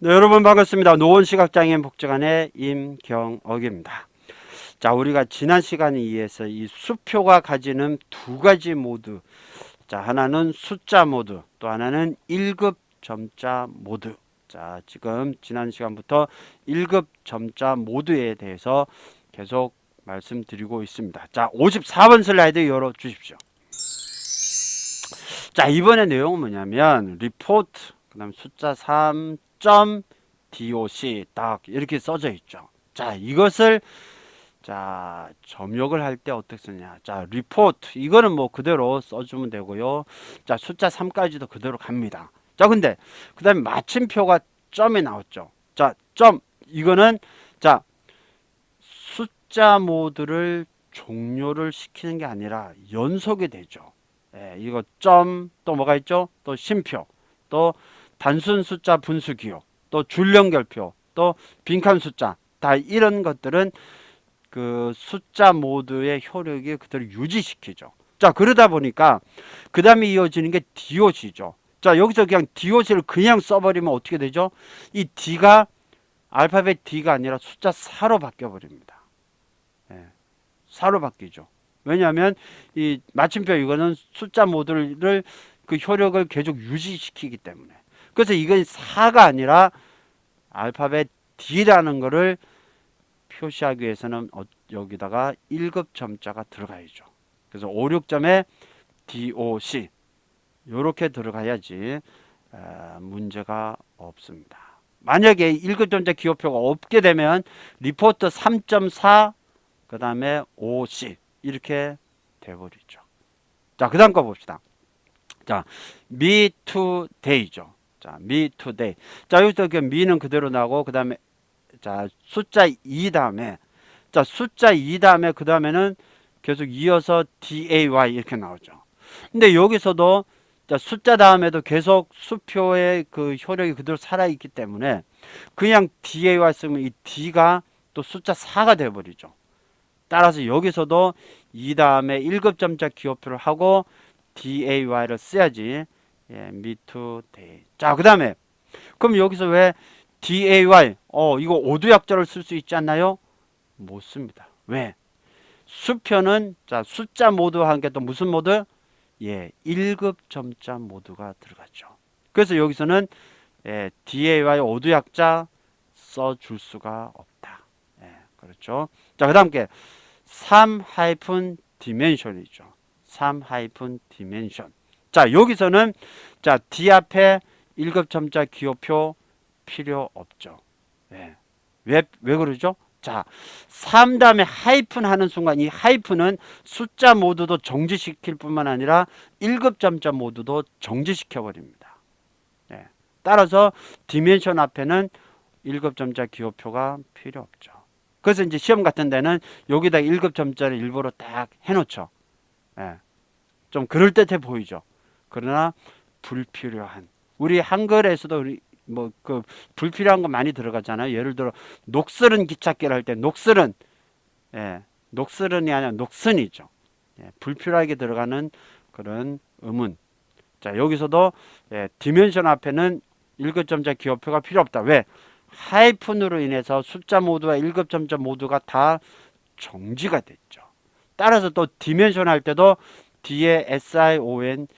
네, 여러분 반갑습니다. 노원시각장애인 복지관의 임경옥입니다. 자, 우리가 지난 시간에 의해서 이 수표가 가지는 두 가지 모드. 자, 하나는 숫자 모드, 또 하나는 1급 점자 모드. 자, 지금 지난 시간부터 1급 점자 모드에 대해서 계속 말씀드리고 있습니다. 자, 54번 슬라이드 열어 주십시오. 자, 이번에 내용은 뭐냐면 리포트 그다음 숫자 3.doc 딱 이렇게 써져 있죠. 자, 이것을 자, 점역을 할 때 어떻게 쓰냐. 자, 리포트 이거는 뭐 그대로 써주면 되고요. 자, 숫자 3까지도 그대로 갑니다. 자, 근데 그 다음에 마침표가 점이 나왔죠. 자, 점 이거는 자 숫자 모드를 종료를 시키는 게 아니라 연속이 되죠. 예, 이거 점 또 뭐가 있죠? 또 심표, 또 단순 숫자 분수 기호, 또 줄연결표, 또 빈칸 숫자 다 이런 것들은 그 숫자 모드의 효력이 그대로 유지시키죠. 자 그러다 보니까 그 다음에 이어지는 게 디오시죠. 자 여기서 그냥 디오시를 그냥 써버리면 어떻게 되죠? 이 D가 알파벳 D가 아니라 숫자 4로 바뀌어 버립니다. 예, 4로 바뀌죠. 왜냐하면 이 마침표 이거는 숫자 모드를 그 효력을 계속 유지시키기 때문에 그래서 이건 4가 아니라 알파벳 D라는 거를 표시하기 위해서는 어- 여기다가 1급 점자가 들어가야죠. 그래서 5, 6점에 DOC 이렇게 들어가야지 아, 문제가 없습니다. 만약에 1급 점자 기호표가 없게 되면 리포트 3.4 그 다음에 OC 이렇게 돼버리죠. 자, 그 다음 거 봅시다. 자, me today죠. 자, me today. 자, 여기서 그 me는 그대로 나고, 그 다음에, 자, 숫자 2 다음에, 자, 숫자 2 다음에, 그 다음에는 계속 이어서 day 이렇게 나오죠. 근데 여기서도, 자, 숫자 다음에도 계속 수표의 그 효력이 그대로 살아있기 때문에, 그냥 day 쓰면 이 d가 또 숫자 4가 돼버리죠. 따라서 여기서도 이 다음에 1급 점자 기호표를 하고 DAY를 써야지. 예, me too day. 자, 그 다음에 그럼 여기서 왜 DAY 어 이거 오두약자를 쓸 수 있지 않나요? 못 씁니다. 왜? 수표는 자 숫자 모드와 함께 또 무슨 모드? 예, 1급 점자 모드가 들어가죠. 그래서 여기서는 예, DAY 오두약자 써줄 수가 없다. 예, 그렇죠. 자, 그 다음 게3 하이픈 디멘션이죠. 3 하이픈 디멘션. 자, 여기서는 자, D 앞에 1급 점자 기호표 필요 없죠. 왜? 왜, 왜 그러죠? 자, 3 다음에 하이픈 하는 순간 이 하이픈은 숫자 모드도 정지시킬 뿐만 아니라 1급 점자 모드도 정지시켜 버립니다. 네. 따라서 디멘션 앞에는 1급 점자 기호표가 필요 없죠. 그래서 이제 시험 같은 데는 여기다 1급 점자를 일부러 딱 해놓죠. 예. 좀 그럴듯해 보이죠. 그러나 불필요한 우리 한글에서도 우리 뭐 그 불필요한 거 많이 들어가잖아요. 예를 들어 녹슬은 기찻길 할 때 녹슬은 예, 녹슬은이 아니라 녹슨이죠. 예, 불필요하게 들어가는 그런 음은 자 여기서도 예, 디멘션 앞에는 1급 점자 기호표가 필요 없다. 왜? 하이픈으로 인해서 숫자 모드와 1급 점자 모두가 다 정지가 됐죠. 따라서 또 디멘션 할 때도 뒤에 SION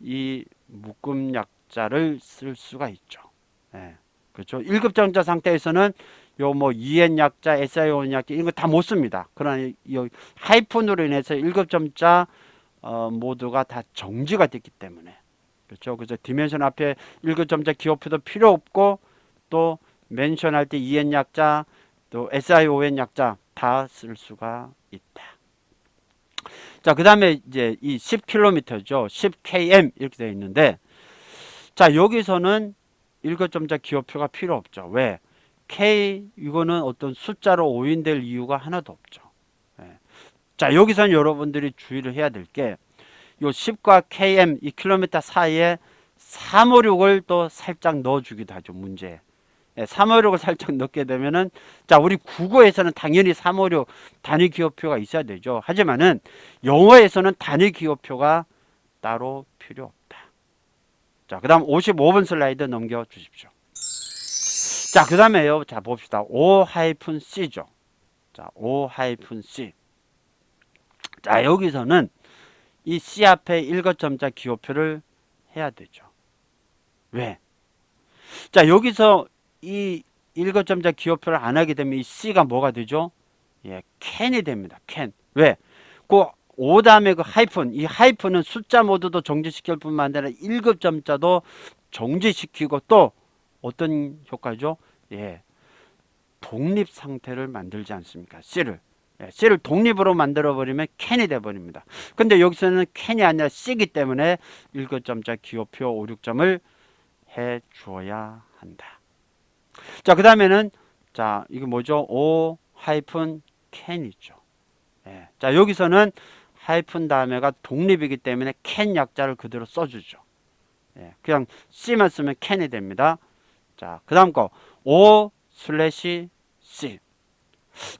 이 묶음 약자를 쓸 수가 있죠. 예. 그렇죠. 1급 점자 상태에서는 요 뭐 EN 약자, SION 약자 이런 거 다 못 씁니다. 그러나 이 하이픈으로 인해서 1급 점자 어, 모두가 다 정지가 됐기 때문에 그렇죠. 그래서 디멘션 앞에 1급 점자 기호표도 필요 없고 또 멘션 할 때 EN 약자 또 SION 약자 다 쓸 수가 있다. 자, 그 다음에 이제 이 10km죠. 10km 이렇게 되어 있는데 자, 여기서는 1급 점자 기호표가 필요 없죠. 왜? K 이거는 어떤 숫자로 오인될 이유가 하나도 없죠. 예. 자, 여기서는 여러분들이 주의를 해야 될 게 요 10과 km 이 킬로미터 사이에 356을 또 살짝 넣어 주기도 하죠. 문제에. 예, 356을 살짝 넣게 되면은 자 우리 국어에서는 당연히 356 단위 기호표가 있어야 되죠. 하지만은 영어에서는 단위 기호표가 따로 필요 없다. 자 그다음 55번 슬라이드 넘겨 주십시오. 자, 그 다음에요. 자, 봅시다. O-C죠. 자, O-C. 자, 여기서는 이 C 앞에 일거점자 기호표를 해야 되죠. 왜? 자, 여기서 이 일거점자 기호표를 안 하게 되면 이 C가 뭐가 되죠? 예, 캔이 됩니다. 캔. 왜? 그 O 다음에 그 하이픈, 이 하이픈은 숫자 모드도 정지시킬 뿐만 아니라 1급점자도 정지시키고 또 어떤 효과죠? 예. 독립 상태를 만들지 않습니까? C를. 예, C를 독립으로 만들어 버리면 캔이 돼 버립니다. 근데 여기서는 캔이 아니라 C이기 때문에 1급점자 기호표 5, 6점을 해 주어야 한다. 자, 그 다음에는 자, 이게 뭐죠? O 하이픈 캔이죠. 예. 자, 여기서는 하이픈 다음에가 독립이기 때문에 캔 약자를 그대로 써주죠. 예. 그냥 C만 쓰면 캔이 됩니다. 자, 그 다음 거 O 슬래시 C.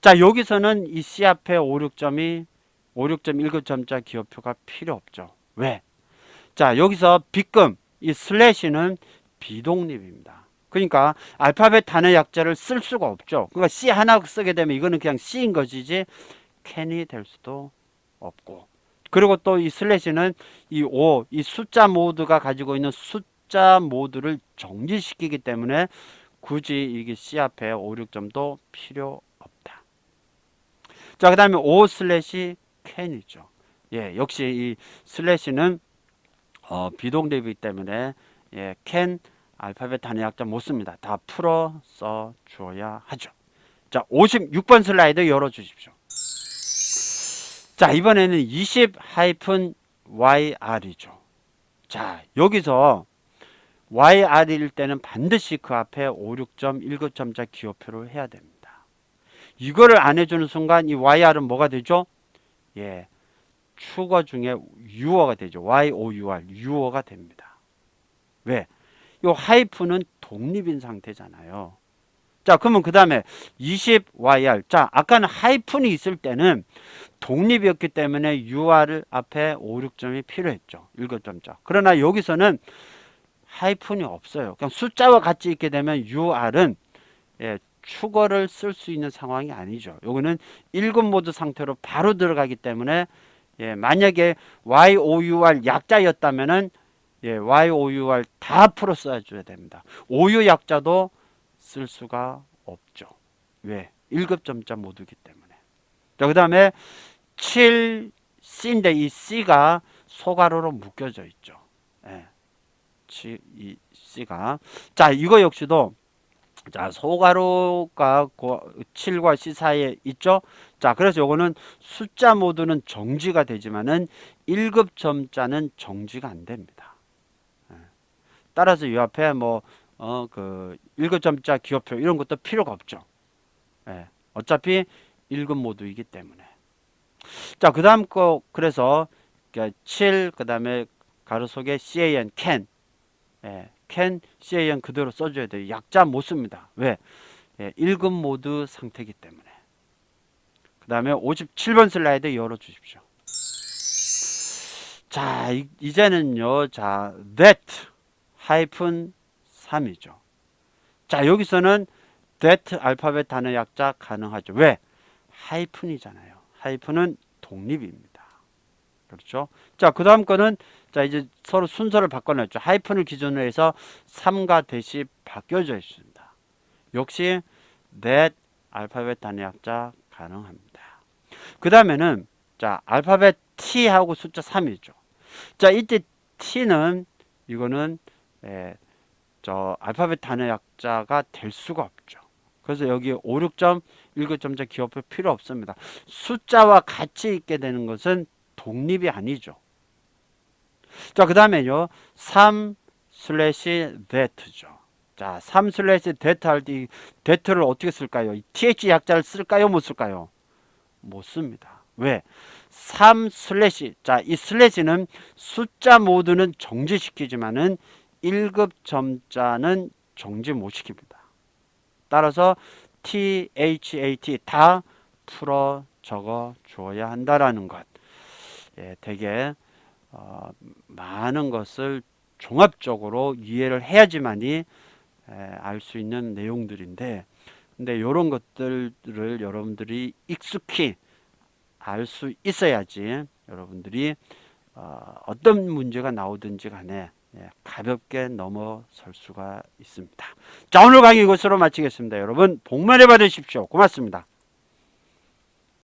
자, 여기서는 이 C 앞에 5, 6점이 5, 6점 1급점자 기호표가 필요 없죠. 왜? 자, 여기서 B금 이 슬래시는 비독립입니다. 그러니까 알파벳 단어 약자를 쓸 수가 없죠. 그러니까 C 하나 쓰게 되면 이거는 그냥 C인 것이지 캔이 될 수도 없고. 그리고 또 이 슬래시는 이 5, 이 숫자 모드가 가지고 있는 숫자 모드를 정지시키기 때문에 굳이 이게 C 앞에 5, 6점도 필요 없다. 자, 그 다음에 5 슬래시 캔이죠. 예, 역시 이 슬래시는 어, 비동대이기 때문에 예, 캔 알파벳 단위 약자 못 씁니다. 다 풀어 써 주어야 하죠. 자, 56번 슬라이드 열어 주십시오. 자, 이번에는 20-YR이죠. 자, 여기서 YR일 때는 반드시 그 앞에 5, 6점, 1급점자 기호표를 해야 됩니다. 이거를 안 해주는 순간 이 YR은 뭐가 되죠? 예, 추거 중에 유어가 되죠. YOUR, 유어가 됩니다. 왜? 이 하이프는 독립인 상태잖아요. 자, 그러면 그 다음에 20YR. 자, 아까는 하이픈이 있을 때는 독립이었기 때문에 UR을 앞에 5, 6점이 필요했죠. 1급점자. 그러나 여기서는 하이픈이 없어요. 그냥 숫자와 같이 있게 되면 UR은 예, 축어를 쓸 수 있는 상황이 아니죠. 요거는 1급 모드 상태로 바로 들어가기 때문에 예, 만약에 YOUR 약자였다면은 예, YOUR 다 풀어 써줘야 됩니다. OU 약자도 쓸 수가 없죠. 왜? 1급 점자 모드이기 때문에. 자, 그 다음에 7C인데 이 C가 소가로로 묶여져 있죠. 예. 이 C가. 자, 이거 역시도 자, 소가로가 7과 C 사이에 있죠? 자, 그래서 요거는 숫자 모드는 정지가 되지만은 1급 점자는 정지가 안 됩니다. 예. 따라서 이 앞에 뭐, 어, 그, 1급 점자 기호표 이런 것도 필요가 없죠. 예. 어차피 1급 모드이기 때문에. 자, 그 다음 거, 그래서 7, 그 다음에 가로 속에 CAN, can. 예. can, can 그대로 써 줘야 돼요. 약자 못 씁니다. 왜? 예, 1급 모드 상태이기 때문에. 그 다음에 57번 슬라이드 열어주십시오. 자, 이, 이제는요, 자, that 하이픈 3이죠. 자, 여기서는 that 알파벳 단어 약자 가능하죠. 왜? 하이픈이잖아요. 하이픈은 독립입니다. 그렇죠? 자, 그 다음 거는 자, 이제 서로 순서를 바꿔놨죠. 하이픈을 기준으로 해서 3과 대시 바뀌어져 있습니다. 역시 that 알파벳 단어 약자 가능합니다. 그 다음에는 자, 알파벳 T하고 숫자 3이죠. 자, 이때 T는 이거는 예, 저 알파벳 단어 약자가 될 수가 없죠. 그래서 여기 5, 6점, 1급점자 기호표 필요 없습니다. 숫자와 같이 있게 되는 것은 독립이 아니죠. 자, 그 다음에요. 3 슬래시 that죠. 자, 3 슬래시 that 할때 that를 어떻게 쓸까요? th 약자를 쓸까요? 못 쓸까요? 못 씁니다. 왜? 3 슬래시. 자, 이 슬래시는 숫자 모드는 정지시키지만은 1급 점자는 정지 못 시킵니다. 따라서 THAT 다 풀어 적어 주어야 한다라는 것. 예, 되게 어, 많은 것을 종합적으로 이해를 해야지만이 알 수 있는 내용들인데 근데 이런 것들을 여러분들이 익숙히 알 수 있어야지 여러분들이 어, 어떤 문제가 나오든지 간에 예, 가볍게 넘어설 수가 있습니다. 자 오늘 강의 이것으로 마치겠습니다. 여러분 복 많이 받으십시오. 고맙습니다.